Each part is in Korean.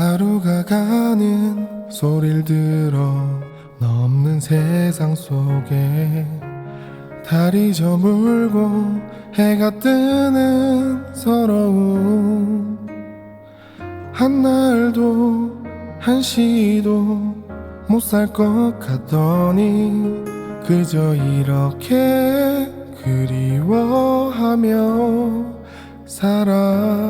하루가 가는 소리를 들어 너 없는 세상 속에 달이 저물고 해가 뜨는 서러움. 한날도 한시도 못 살 것 같더니 그저 이렇게 그리워하며 살아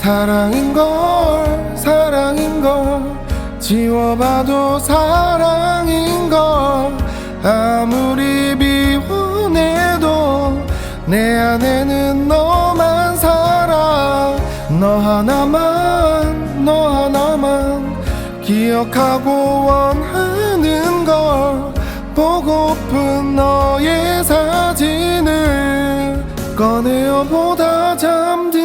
사랑인 걸 사랑인 걸 지워봐도 사랑인 걸 아무리 비워내도 내 안에는 너만 살아. 너 하나만 너 하나만 기억하고 원하는 걸 보고픈 너의 사진을 꺼내어보다 잠들어.